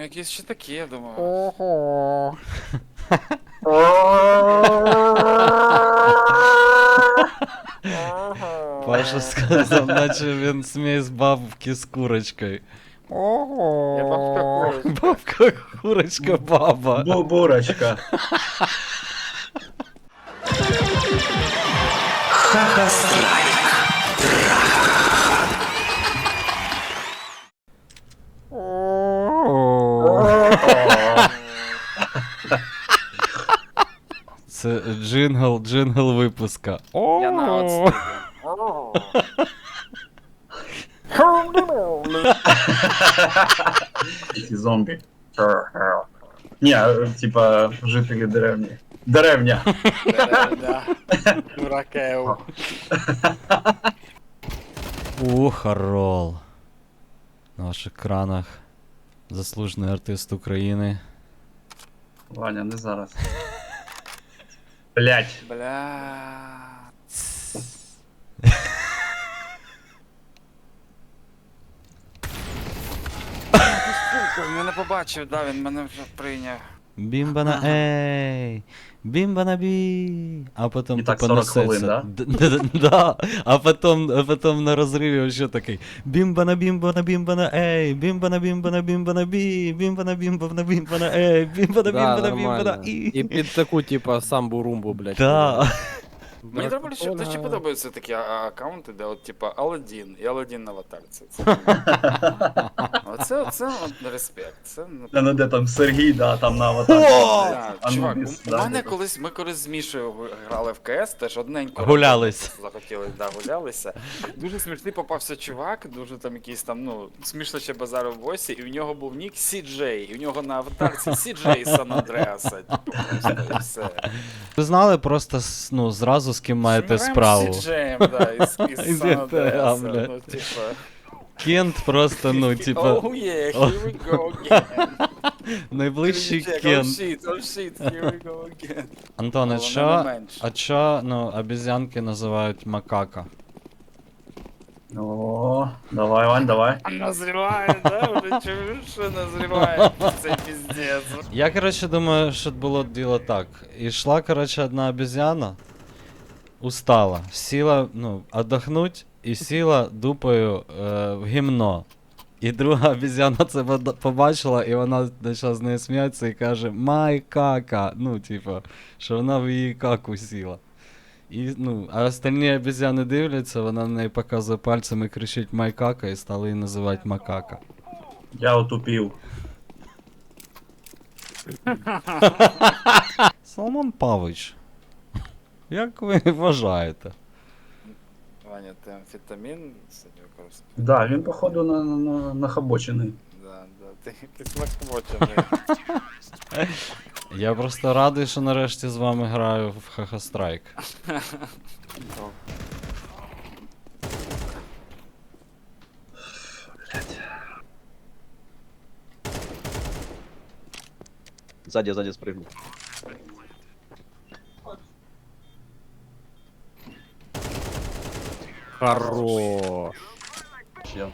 Ну, якісь ще такі, я думаю. Ого. Паша сказав, наче він сміє з бабки з курочкою. Ого. Бабка курочка. Бабка курочка баба. Бу бурочка. Це джингл, джингл випуска. Я на О! Ці зомбі. Ні, типа жителі деревні. Деревня. Да. Дуракев. Ух, На ваших екранах. Заслужений артист України. Ваня, не зараз. Блять. Бля. Він мене побачив, да, він мене вже прийняв. Бімба на ей! Бімба на бі! А потім І так 40 хвилин, Да. А потім, а потім на розриві ще такий. Бімба на бімба на бімба на ей! Бімба на бімба на бімба на бі! Бімба на бімба на бімба на ей! Бімба на бімба на бімба на і! І під таку, типа, самбу-румбу, блядь. Да. Мені треба що подобаються такі аккаунти, де от типа Аладдін і Аладдін на аватарці. Оце, оце респект. Це ну, Та ну де там Сергій, да, там на аватарці. Чувак, у, мене колись, ми колись з Мішою грали в КС, теж одненько. Гулялись. Захотіли, да, гулялися. Дуже смішний попався чувак, дуже там якийсь там, ну, смішно ще базарив в босі, і в нього був нік CJ, і в нього на аватарці CJ Сан Андреаса. Типу, просто і все. Ви знали просто ну, зразу з ким маєте справу. Ну. Кент просто, ну, типа, Oh yeah, here we go again. найближчий Oh Кент. shit, oh shit, here we go again. Антоне, Але що, не менше. а що, ну, обезьянки називають макака? О, давай, Вань, давай. Назріває, да? Вже чуєш, що назріває цей піздець. Я, короче, думаю, що було діло так. Ішла, короче, одна обезьяна, устала, сіла, ну, отдохнуть, і сіла дупою е, в гімно. І друга обезьяна це побачила, і вона почала з нею сміятися і каже Май кака. Ну, типа, що вона в її каку сіла. І, ну, а остальні обезьяни дивляться, вона на неї показує пальцем і кричить Май кака, і стали її називати макака. Я отупів. Соломон Павич, як ви вважаєте? Ваня, ти амфетамін сьогодні використовуєш? Да, він, походу, на, на, на, нахабочений. Да, да, ти якийсь. Я просто радий, що нарешті з вами граю в Хахастрайк. Сзади, сзади спрыгнул. Хорош.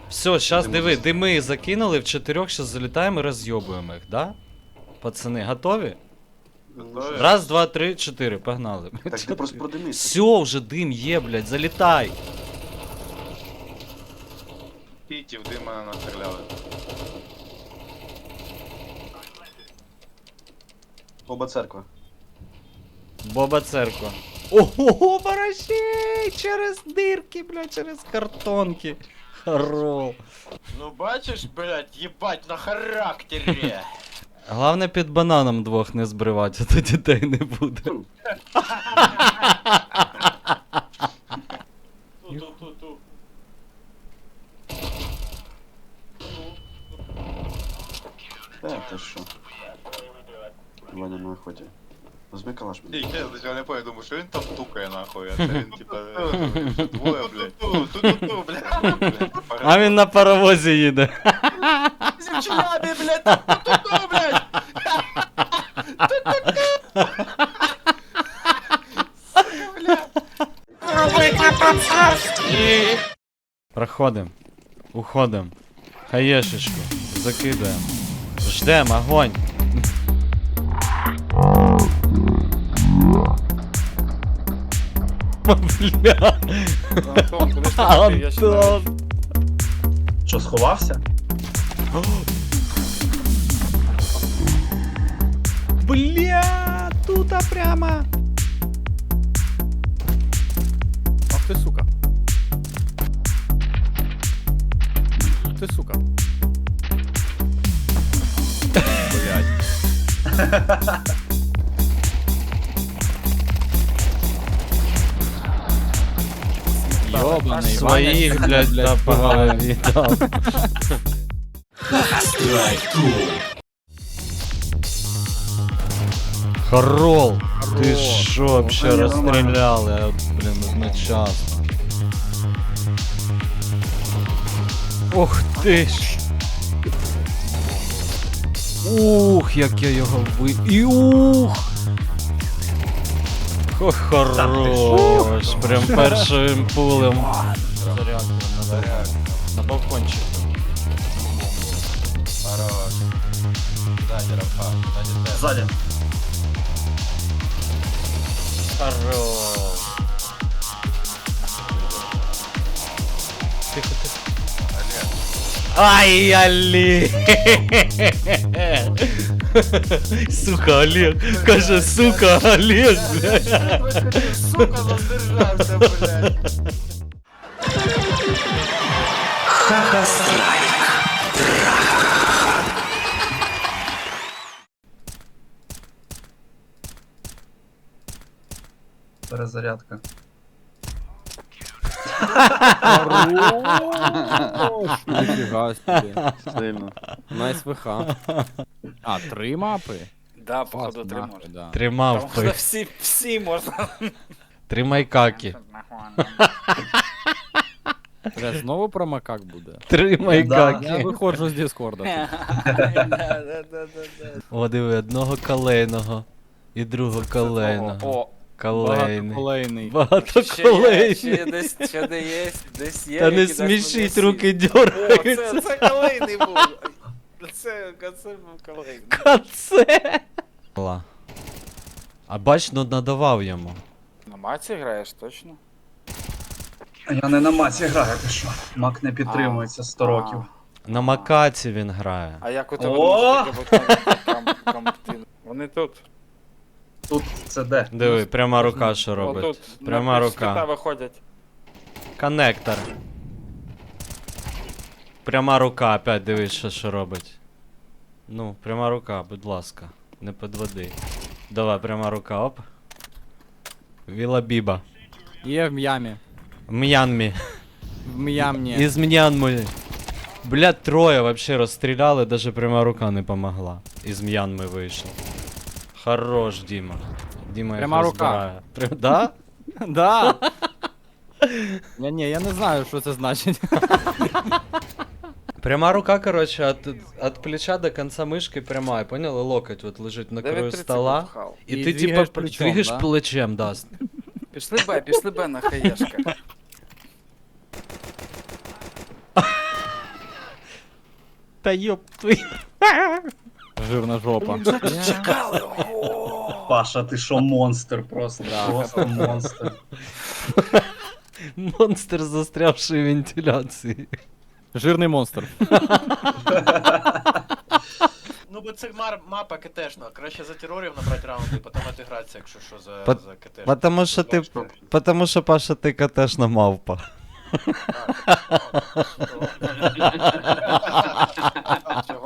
Все, Диму диви, дими закинули, в чотирьох щас залітаємо і розйобуємо їх, да? Пацани, готові? Раз, два, три, чотири, погнали. Так ти просто продимись. Все, вже дим є, блядь, залітай. Пітів дима настріляли. Оба церква. Боба церква. Ого, барашей! Через дирки, блядь, через картонки. Хорол. Ну бачиш, блядь, їбать на характері. Головне під бананом двох не збривати, а то дітей не буде. Ту-ту-ту-ту. Е, ти що? Ваня на охоті. Возьми калаш мені. я спочатку не понял, думаю, що він там тукає нахуй, а це він типа двоє, блядь. Ту-ту-ту, блядь. А він на паровозі їде. Зімчинабі, блядь, ту-ту-ту, блядь. Проходим. Уходим. Хаєшечку. Закидаємо. Ждем, огонь. Бля, Антон, куди ж ти такий? Я ще навіть- Що, сховався? Бля, тут прямо. Ах ти сука. Ти сука. Блять. Ёбаный Своих, блядь, да, по голове дал. Хорол, ты Хорош. шо вообще Ну, нормально. расстрелял, я, блин, одночасно. Ух ти ж. Ух, як я його ви... І ух! Ох, хорош, прям першим пулем. На балкончик. Хорош. Сзади, Рафа. Сзади. Хорош. Тихо, тихо. Ай, Олег! Сука, Олег! Каже, сука, Олег! Сука, воздержався, блядь. Перезарядка. Хорош. Ніфіга собі. Сильно. Найс ВХ. А, три мапи? Да, походу, три може. да. Тримав, Там можна всі, всі можна. Тримай каки. Бля, знову про макак буде. Тримай Да. Я каки. виходжу з Діскорда. О, диви, одного колейного. І другого колейного. О, Колейний. Колейний. Багато ще є, ще десь, ще де є, десь є. Та не які смішіть, сіль. руки О, це, дергаються. це колейний був. Це, це був колейний. Каце. А бач, ну надавав йому. На маці граєш, точно? Я не на маці граю, ти що? Мак не підтримується 100 років. На макаці він грає. А як у тебе О! може таке бути кам- камптин? Вони тут. Тут це де? Диви, пряма рука що робить. Отут. Пряма на- рука. виходять. Коннектор. Пряма рука, опять дивись, що, що робить. Ну, пряма рука, будь ласка. Не підводи. Давай, пряма рука, оп. Віла Біба. Є в М'ямі. М'янмі. В М'ямні. Із М'янми. Блядь, троє вообще розстріляли, даже пряма рука не помогла. Із М'янми вийшов. Хорош, Діма. Діма їх Пряма рука. розбирає. Прям- Да? Да. Я ні, я не знаю, що це значить. Пряма рука, короче, от, от плеча до конца мышки прямая, понял? И локоть вот лежит на краю 9.30 стола. пхав. И, И ты двигаешь типа плечом, двигаешь да? плечем, да. с- Пішли Б, пішли Б на хаєшка. Да ёб твою. Жирна жопа. Паша, ти що монстр просто. Просто монстр. Монстр, застрявший в вентиляции. Жирний монстр. Ну, бо це мар- мапа КТшна. Краще за терорів набрати раунди, потім отигратися, якщо що за, Пот- за КТ. Потому что ты, потому что Паша, ты катешна мавпа. Цього ні.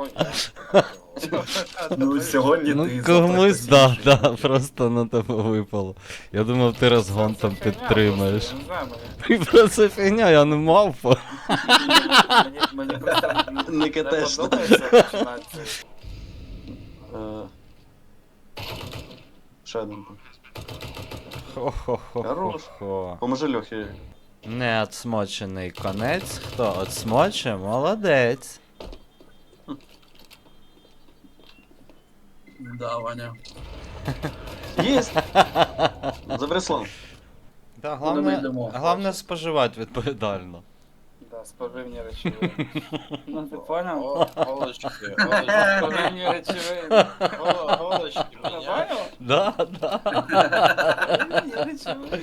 Ну, сьогодні Ну, ти комусь, да, да, просто на тебе випало. Я думав, ти розгон там підтримаєш. І про це фігня, я не мавпа. Мені, мені просто Не подобається починати. Е, Ще один. Хо-хо-хо. Хорош. хо Поможи Льохі. Не отсмочений конець. Хто отсмоче? Молодець. Да, Ваня. Забери слон. Да, головне, вийдемо. головне споживати відповідально. Да. Споживні речовини. Ну ти поняв? О, Голочки, голочки, Споживні речовини. голо- голочки меня. Поняв? Да, да. Споживні речовини.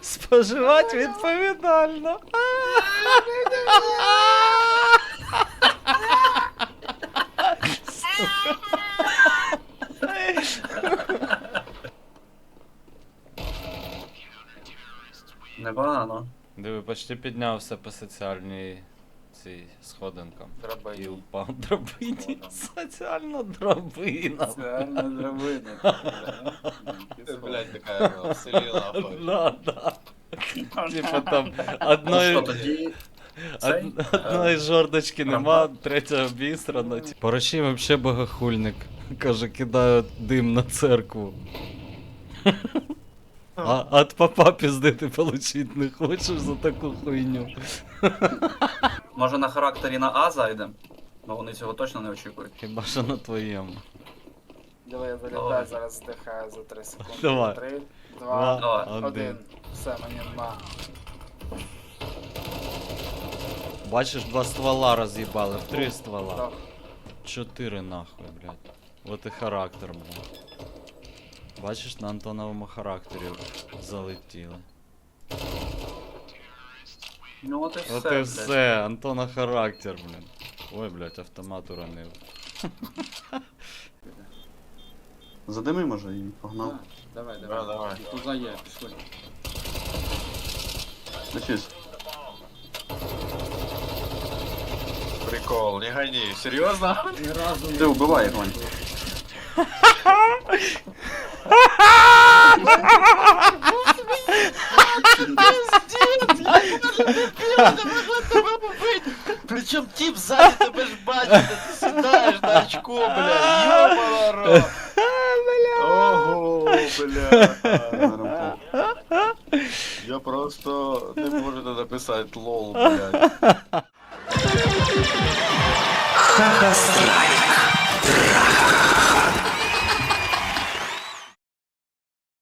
Споживати відповідально. Непогано. Диви, почти піднявся по соціальній цій сходинкам. І Драбина. упав драбині. Соціальна драбина. Реально драбина. Ты, блядь, такая ну, в. Да, да. Типа там Ну що одної, тоді? Цей? од- одної жордочки нема, третя обісрана. Порощі вообще богохульник. Каже, кидаю дим на церкву. А от папа піздити получить не хочеш за таку хуйню. Може на характері на А зайдем? Ну вони цього точно не очікують. Хіба що на твоєму. Давай я Давай. зараз здихаю за 3 секунди. Давай. 3, Два, 2, Давай. 1. один. Все, мені нема. Бачиш, два ствола роз'їбали, в три ствола. Чотири нахуй, блядь. Вот і характер, блядь. Бачиш, на Антоновому характері залетіли. Ну от і все. От і блядь. все, Антона характер, блін. Ой, блядь, автомат уронив. Задими, може, і погнав. Давай, Да, давай. Туза є, пішли. Лечись. Прикол, не гони, серьезно? Ні разу Ти вбивай його. Причем тип сзади тебе ж бачить, а ти сідаєш на очко, бля, ёбана рот. Ого, бля. Я просто не можу написати лол, блядь. Ха-ха-страйк.